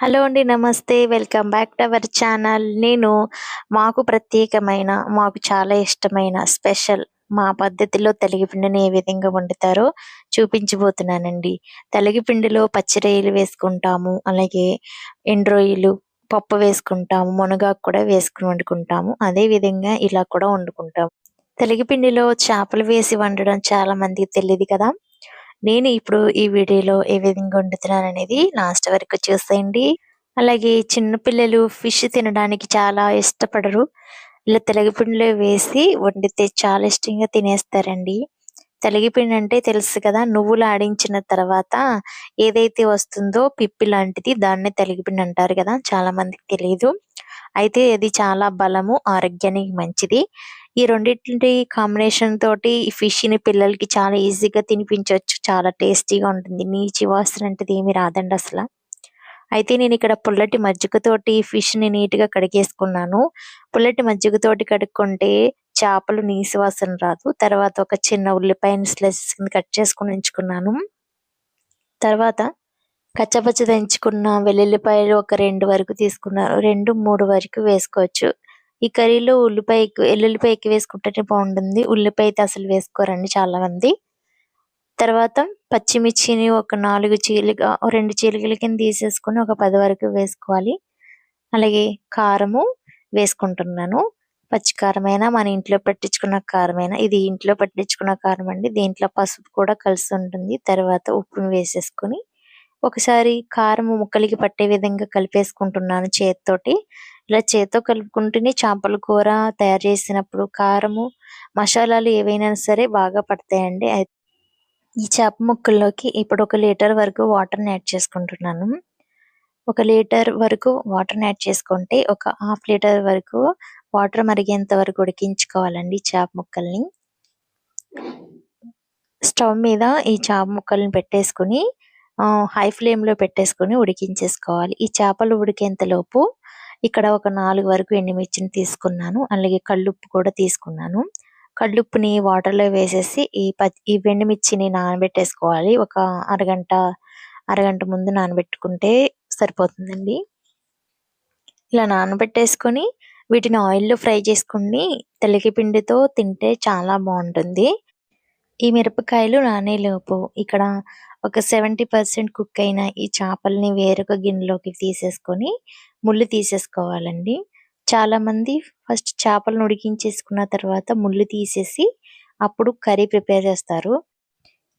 Hello అండి. నమస్తే. Welcome back to our channel. నేను మాకు ప్రత్యేకమైన, మాకు చాలా ఇష్టమైన స్పెషల్ మా పద్ధతిలో తెలగపిండిని ఏ విధంగా వండుతారో చూపించబోతున్నానండి. తెలగపిండిలో పచ్చి వేసుకుంటాము. అలాగే ఎండ్రొయ్యలు పప్పు వేసుకుంటాము. మునగాకు కూడా వేసుకుని వండుకుంటాము. అదే విధంగా ఇలా కూడా వండుకుంటాము. తెలగపిండిలో చేపలు వేసి వండడం చాలా మందికి తెలియదు కదా! నేను ఇప్పుడు ఈ వీడియోలో ఏ విధంగా వండుతున్నాను అనేది లాస్ట్ వరకు చూసేయండి. అలాగే చిన్న పిల్లలు ఫిష్ తినడానికి చాలా ఇష్టపడరు. ఇలా తెలగపిండిలో వేసి వండితే చాలా ఇష్టంగా తినేస్తారండి. తెలగపిండి అంటే తెలుసు కదా నువ్వులు ఆడించిన తర్వాత ఏదైతే వస్తుందో పిప్పి లాంటిది దాన్నే తెలగపిండి అంటారు కదా చాలా మందికి తెలియదు అయితే అది చాలా బలము ఆరోగ్యానికి మంచిది. ఈ రెండింటి కాంబినేషన్ తోటి ఈ ఫిష్ని పిల్లలకి చాలా ఈజీగా తినిపించవచ్చు చాలా టేస్టీగా ఉంటుంది. నీచి వాసన అంటే ఏమి రాదండి అసలు. అయితే నేను ఇక్కడ పుల్లటి మజ్జిగతోటి ఫిష్ని నీట్గా కడిగేసుకున్నాను. పుల్లటి మజ్జిగతోటి కడుక్కుంటే చేపలు నీసి వాసన రాదు. తర్వాత ఒక చిన్న ఉల్లిపాయని స్లైసెస్ కింద కట్ చేసుకుని ఉంచుకున్నాను. తర్వాత కచ్చపచ్చ దంచుకున్న వెల్లుల్లిపాయలు ఒక రెండు వరకు తీసుకున్నాను. రెండు మూడు వరకు వేసుకోవచ్చు. ఈ కర్రీలో ఉల్లిపాయ ఎక్కువ ఎల్లుల్లిపాయ ఎక్కువ వేసుకుంటేనే బాగుంటుంది. ఉల్లిపాయ అయితే అసలు వేసుకోరండి చాలా మంది తర్వాత పచ్చిమిర్చిని ఒక నాలుగు చీలిక రెండు చీలికల కింద తీసేసుకొని ఒక పది వరకు వేసుకోవాలి. అలాగే కారము వేసుకుంటున్నాను. పచ్చి కారమైనా మన ఇంట్లో పట్టించుకున్న కారమైనా ఇది ఇంట్లో పట్టించుకున్న కారం అండి. దీంట్లో పసుపు కూడా కలిసి ఉంటుంది. తర్వాత ఉప్పును వేసేసుకొని ఒకసారి కారం ముక్కలకి పట్టే విధంగా కలిపేసుకుంటున్నాను చేతితోటి. ఇలా చేత్తో కలుపుకుంటూనే చేపల కూర తయారు చేసినప్పుడు కారము మసాలాలు ఏవైనా సరే బాగా పడతాయండి. ఈ చేప ముక్కల్లోకి ఇప్పుడు ఒక లీటర్ వరకు వాటర్ని యాడ్ చేసుకుంటున్నాను. ఒక లీటర్ వరకు వాటర్ని యాడ్ చేసుకుంటే ఒక హాఫ్ లీటర్ వరకు వాటర్ మరిగేంత వరకు ఉడికించుకోవాలండి చేప ముక్కల్ని. స్టవ్ మీద ఈ చేప ముక్కల్ని పెట్టేసుకుని హై ఫ్లేమ్లో పెట్టేసుకుని ఉడికించేసుకోవాలి. ఈ చేపలు ఉడికేంత లోపు ఇక్కడ ఒక నాలుగు వరకు ఎండుమిర్చిని తీసుకున్నాను. అలాగే కళ్ళుప్పు కూడా తీసుకున్నాను. కళ్ళుప్పుని వాటర్లో వేసేసి ఈ ఈ ఎండుమిర్చిని నానబెట్టేసుకోవాలి. ఒక అరగంట అరగంట ముందు నానబెట్టుకుంటే సరిపోతుందండి. ఇలా నానబెట్టేసుకొని వీటిని ఆయిల్లో ఫ్రై చేసుకుని పిండితో తింటే చాలా బాగుంటుంది. ఈ మిరపకాయలు నానేలోపు ఇక్కడ ఒక సెవెంటీ పర్సెంట్ కుక్ అయిన ఈ చేపల్ని వేరొక గిన్నెలోకి తీసేసుకొని ముళ్ళు తీసేసుకోవాలండి. చాలా మంది ఫస్ట్ చేపలను ఉడికించేసుకున్న తర్వాత ముళ్ళు తీసేసి అప్పుడు కర్రీ ప్రిపేర్ చేస్తారు.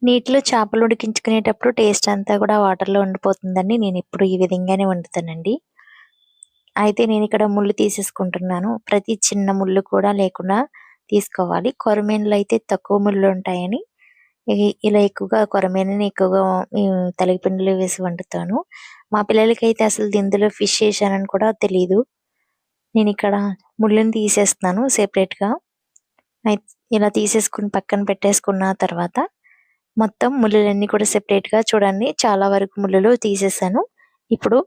నీటిలో చేపలు ఉడికించుకునేటప్పుడు టేస్ట్ అంతా కూడా వాటర్లో ఉండిపోతుందండి. నేను ఇప్పుడు ఈ విధంగానే వండుతానండి. అయితే నేను ఇక్కడ ముళ్ళు తీసేసుకుంటున్నాను. ప్రతి చిన్న ముళ్ళు కూడా లేకుండా తీసుకోవాలి. కొరమీనులు అయితే తక్కువ ముళ్ళు ఉంటాయని ఇలా ఎక్కువగా కొరమీనని ఎక్కువగా తలగిపిండిలో వేసి వండుతాను. మా పిల్లలకి అయితే అసలు ఇందులో ఫిష్ వేసానని కూడా తెలియదు నేను ఇక్కడ ముళ్ళని తీసేస్తున్నాను సెపరేట్గా ఇలా తీసేసుకుని పక్కన పెట్టేసుకున్న తర్వాత మొత్తం ముళ్ళలన్నీ కూడా సెపరేట్గా చూడండి. చాలా వరకు ముళ్ళలు తీసేసాను. ఇప్పుడు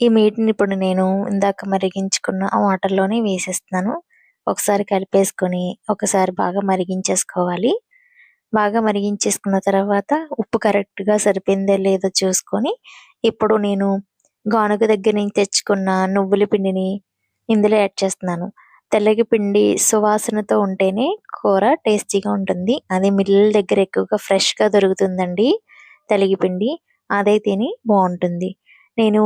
ఈ మీట్ని ఇప్పుడు నేను ఇందాక మరిగించుకున్న ఆ వాటర్లోనే వేసేస్తున్నాను. ఒకసారి కలిపేసుకొని ఒకసారి బాగా మరిగించేసుకోవాలి. బాగా మరిగించేసుకున్న తర్వాత ఉప్పు కరెక్ట్గా సరిపోయిందో లేదో చూసుకొని ఇప్పుడు నేను గానుగ దగ్గర నుంచి తెచ్చుకున్న నువ్వుల పిండిని ఇందులో యాడ్ చేస్తున్నాను. తెల్లగి పిండి సువాసనతో ఉంటేనే కూర టేస్టీగా ఉంటుంది. అది మిల్లల దగ్గర ఎక్కువగా ఫ్రెష్గా దొరుకుతుందండి తెలగపిండి అదైతేనే బాగుంటుంది. నేను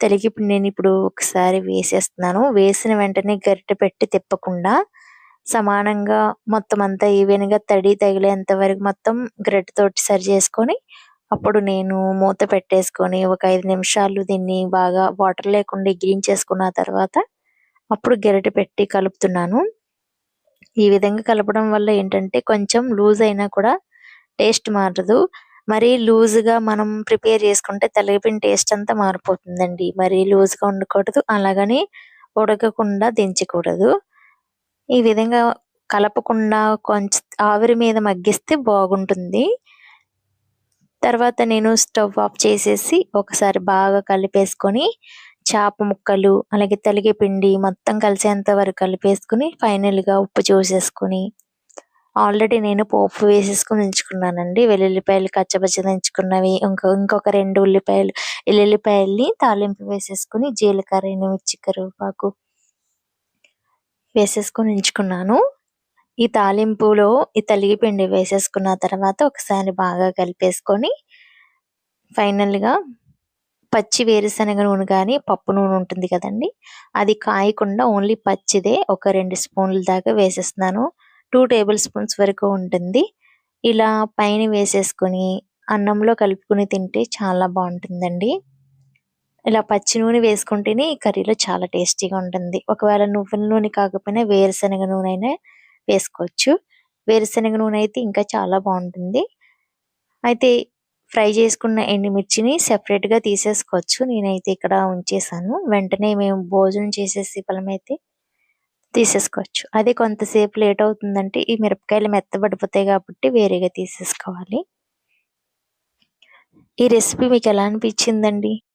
తెలగపిండిని ఇప్పుడు ఒకసారి వేసేస్తున్నాను. వేసిన వెంటనే గరిటె పెట్టి తిప్పకుండా సమానంగా మొత్తం అంతా ఈవెన్గా తడి తగిలేంత వరకు మొత్తం తోటి సరి చేసుకొని అప్పుడు నేను మూత పెట్టేసుకొని ఒక ఐదు నిమిషాలు దీన్ని బాగా వాటర్ లేకుండా ఇగ్గించేసుకున్న తర్వాత అప్పుడు గరిటె పెట్టి కలుపుతున్నాను. ఈ విధంగా కలపడం వల్ల ఏంటంటే కొంచెం లూజ్ అయినా కూడా టేస్ట్ మారదు. మరీ లూజ్గా మనం ప్రిపేర్ చేసుకుంటే తెలగపిండి టేస్ట్ అంతా మారిపోతుందండి. మరీ లూజ్గా ఉండకూడదు అలాగని ఉడకకుండా దించకూడదు. ఈ విధంగా కలపకుండా కొంచెం ఆవిరి మీద మగ్గిస్తే బాగుంటుంది. తర్వాత నేను స్టవ్ ఆఫ్ చేసేసి ఒకసారి బాగా కలిపేసుకొని చేప ముక్కలు అలాగే తలిగే పిండి మొత్తం కలిసేంత వరకు కలిపేసుకుని ఫైనల్గా ఉప్పు చూసేసుకుని ఆల్రెడీ నేను పోపు వేసేసుకొని ఉంచుకున్నానండి వెల్లుల్లిపాయలు కచ్చపచ్చ దంచుకున్నవి ఇంకో ఇంకొక రెండు ఉల్లిపాయలు వెల్లుల్లిపాయల్ని తాలింపు వేసేసుకొని జీలకర్ర ఎండుమిర్చి కరివేపాకు వేసేసుకొని ఉంచుకున్నాను. ఈ తాలింపులో ఈ తలిగిపిండి వేసేసుకున్న తర్వాత ఒకసారి బాగా కలిపేసుకొని ఫైనల్గా పచ్చి వేరుశనగ నూనె కానీ పప్పు నూనె ఉంటుంది కదండి అది కాయకుండా ఓన్లీ పచ్చిదే ఒక రెండు స్పూన్ల దాకా వేసేస్తున్నాను. టూ టేబుల్ స్పూన్స్ వరకు ఉంటుంది. ఇలా పైన వేసేసుకొని అన్నంలో కలుపుకొని తింటే చాలా బాగుంటుందండి. ఇలా పచ్చి నూనె వేసుకుంటేనే ఈ కర్రీలో చాలా టేస్టీగా ఉంటుంది. ఒకవేళ నువ్వుల నూనె కాకపోయినా వేరుశనగ నూనె అయినా వేసుకోవచ్చు. వేరుశనగ నూనె అయితే ఇంకా చాలా బాగుంటుంది. అయితే ఫ్రై చేసుకున్న ఎండుమిర్చిని సెపరేట్గా తీసేసుకోవచ్చు. నేనైతే ఇక్కడ ఉంచేసాను. వెంటనే మేము భోజనం చేసేసి అయితే తీసేసుకోవచ్చు. అదే కొంతసేపు లేట్ అవుతుందంటే ఈ మిరపకాయలు మెత్తబడిపోతాయి కాబట్టి వేరేగా తీసేసుకోవాలి. ఈ రెసిపీ మీకు ఎలా అనిపించిందండి?